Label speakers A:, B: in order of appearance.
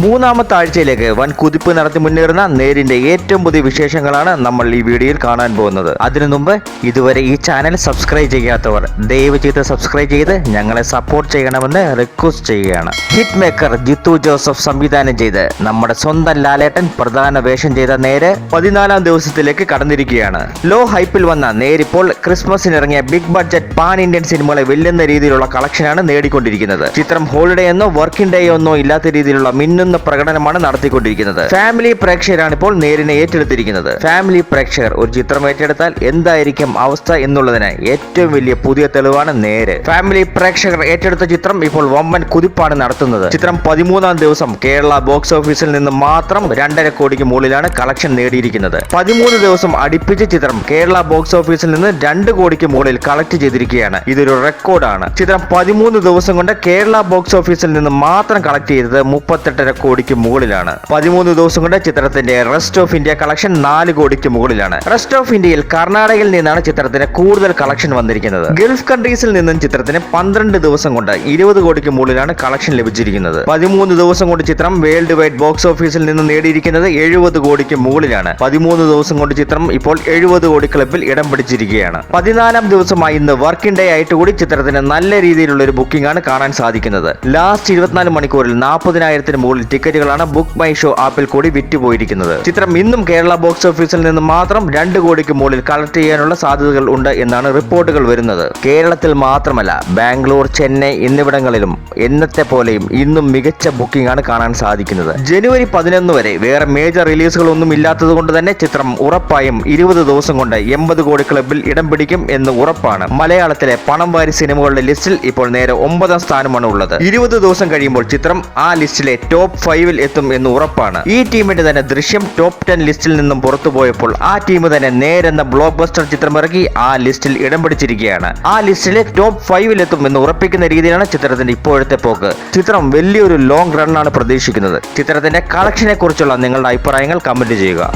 A: മൂന്നാമത്തെ ആഴ്ചയിലേക്ക് വൻ കുതിപ്പ് നടത്തി മുന്നേറുന്ന നേരിന്റെ ഏറ്റവും പുതിയ വിശേഷങ്ങളാണ് നമ്മൾ ഈ വീഡിയോയിൽ കാണാൻ പോകുന്നത്. അതിനു മുമ്പ് ഇതുവരെ ഈ ചാനൽ സബ്സ്ക്രൈബ് ചെയ്യാത്തവർ ദയവ് ചെയ്ത് സബ്സ്ക്രൈബ് ചെയ്ത് ഞങ്ങളെ സപ്പോർട്ട് ചെയ്യണമെന്ന് റിക്വസ്റ്റ് ചെയ്യുകയാണ്. ഹിറ്റ് മേക്കർ ജിത്തു ജോസഫ് സംവിധാനം ചെയ്ത് നമ്മുടെ സ്വന്തം ലാലേട്ടൻ പ്രധാന വേഷം ചെയ്ത നേര് പതിനാലാം ദിവസത്തിലേക്ക് കടന്നിരിക്കുകയാണ്. ലോ ഹൈപ്പിൽ വന്ന നേരിപ്പോൾ ക്രിസ്മസിന് ഇറങ്ങിയ ബിഗ് ബഡ്ജറ്റ് പാൻ ഇന്ത്യൻ സിനിമകളെ വെല്ലുന്ന രീതിയിലുള്ള കളക്ഷനാണ് നേടിക്കൊണ്ടിരിക്കുന്നത്. ചിത്രം ഹോളിഡേ എന്നോ വർക്കിംഗ് ഡേ എന്നോ ഇല്ലാത്ത രീതിയിലുള്ള മിന്നുന്ന പ്രകടനമാണ് നടത്തിക്കൊണ്ടിരിക്കുന്നത്. ഫാമിലി പ്രേക്ഷകരാണ് ഇപ്പോൾ നേരിനെ ഏറ്റെടുത്തിരിക്കുന്നത്. ഫാമിലി പ്രേക്ഷകർ ഒരു ചിത്രം ഏറ്റെടുത്താൽ എന്തായിരിക്കും അവസ്ഥ എന്നുള്ളതിന് ഏറ്റവും വലിയ പുതിയ തെളിവാണ് നേര്. ഫാമിലി പ്രേക്ഷകർ ഏറ്റെടുത്ത ചിത്രം ഇപ്പോൾ വമ്പൻ കുതിപ്പാണ് നടത്തുന്നത്. ചിത്രം പതിമൂന്നാം ദിവസം കേരള ബോക്സ് ഓഫീസിൽ നിന്ന് മാത്രം രണ്ടര കോടിക്ക് മുകളിലാണ് കളക്ഷൻ നേടിയിരിക്കുന്നത്. പതിമൂന്ന് ദിവസം അടുപ്പിച്ച ചിത്രം കേരള ബോക്സ് ഓഫീസിൽ നിന്ന് രണ്ട് കോടിക്ക് മുകളിൽ കളക്ട് ചെയ്തിരിക്കുകയാണ്. ഇതൊരു റെക്കോർഡാണ് ചിത്രം പതിമൂന്ന് ദിവസം കൊണ്ട് കേരള ബോക്സ് ഓഫീസിൽ നിന്ന് മാത്രം കളക്ട് ചെയ്തത് മുപ്പത്തെട്ടര കോടിക്ക് മുകളിലാണ്. പതിമൂന്ന് ദിവസം കൊണ്ട് ചിത്രത്തിന്റെ റെസ്റ്റ് ഓഫ് ഇന്ത്യ കളക്ഷൻ നാല് കോടിക്ക് മുകളിലാണ്. റെസ്റ്റ് ഓഫ് ഇന്ത്യയിൽ കർണാടകയിൽ നിന്നാണ് ചിത്രത്തിന് കൂടുതൽ കളക്ഷൻ വന്നിരിക്കുന്നത്. ഗൾഫ് കൺട്രീസിൽ നിന്നും ചിത്രത്തിന് പന്ത്രണ്ട് ദിവസം കൊണ്ട് ഇരുപത് കോടിക്ക് മുകളിലാണ് കളക്ഷൻ ലഭിച്ചിരിക്കുന്നത്. പതിമൂന്ന് ദിവസം കൊണ്ട് ചിത്രം വേൾഡ് വൈഡ് ബോക്സ് ഓഫീസിൽ നിന്ന് നേടിയിരിക്കുന്നത് എഴുപത് കോടിക്ക് മുകളിലാണ്. പതിമൂന്ന് ദിവസം കൊണ്ട് ചിത്രം ഇപ്പോൾ എഴുപത് കോടി ക്ലബിൽ ഇടം പിടിച്ചിരിക്കുകയാണ്. പതിനാലാം ദിവസമായി ഇന്ന് വർക്കിംഗ് ഡേ ആയിട്ട് കൂടി ചിത്രത്തിന് നല്ല രീതിയിലുള്ള ഒരു ബുക്കിംഗ് ആണ് കാണാൻ സാധിക്കുന്നത്. ലാസ്റ്റ് ഇരുപത്തിനാല് മണിക്കൂറിൽ നാൽപ്പതിനായിരത്തിന് മുകളിൽ ടിക്കറ്റുകളാണ് ബുക്ക് മൈ ഷോ ആപ്പിൽ കൂടി വിറ്റുപോയിരിക്കുന്നത്. ചിത്രം ഇന്നും കേരള ബോക്സ് ഓഫീസിൽ നിന്ന് മാത്രം രണ്ട് കോടിക്ക് മുകളിൽ കളക്ട് ചെയ്യാനുള്ള സാധ്യതകൾ ഉണ്ട് എന്നാണ് റിപ്പോർട്ടുകൾ വരുന്നത്. കേരളത്തിൽ മാത്രമല്ല ബാംഗ്ലൂർ ചെന്നൈ എന്നിവിടങ്ങളിലും എന്നത്തെ പോലെയും ഇന്നും മികച്ച ബുക്കിംഗ് ആണ് കാണാൻ സാധിക്കുന്നത്. ജനുവരി പതിനൊന്ന് വരെ വേറെ മേജർ റിലീസുകളൊന്നും ഇല്ലാത്തത് കൊണ്ട് തന്നെ ചിത്രം ഉറപ്പായും ഇരുപത് ദിവസം കൊണ്ട് എൺപത് കോടി ക്ലബിൽ ഇടം പിടിക്കും എന്ന് ഉറപ്പാണ്. മലയാളത്തിലെ പണം വാരി സിനിമകളുടെ ലിസ്റ്റിൽ ഇപ്പോൾ നേരെ ഒമ്പതാം സ്ഥാനമാണ് ഉള്ളത്. ഇരുപത് ദിവസം കഴിയുമ്പോൾ ചിത്രം ആ ലിസ്റ്റിലെ ടോപ്പ് ഫൈവിൽ എത്തും എന്ന് ഉറപ്പാണ്. ഈ ടീമിന്റെ തന്നെ ദൃശ്യം ടോപ്പ് ടെൻ ലിസ്റ്റിൽ നിന്നും പുറത്തുപോയപ്പോൾ ആ ടീം തന്നെ നേരെന്ന ബ്ലോക്ക് ബസ്റ്റർ ചിത്രമിറക്കി ആ ലിസ്റ്റിൽ ഇടം പിടിച്ചിരിക്കുകയാണ്. ആ ലിസ്റ്റിലെ ടോപ്പ് ഫൈവിൽ എത്തും എന്ന് ഉറപ്പിക്കുന്ന രീതിയിലാണ് ചിത്രത്തിന്റെ ഇപ്പോഴത്തെ പോക്ക്. ചിത്രം വലിയൊരു ലോങ് റണ്ണാണ് പ്രതീക്ഷിക്കുന്നത്. ചിത്രത്തിന്റെ കളക്ഷനെ കുറിച്ചുള്ള നിങ്ങളുടെ അഭിപ്രായങ്ങൾ കമന്റ് ചെയ്യുക.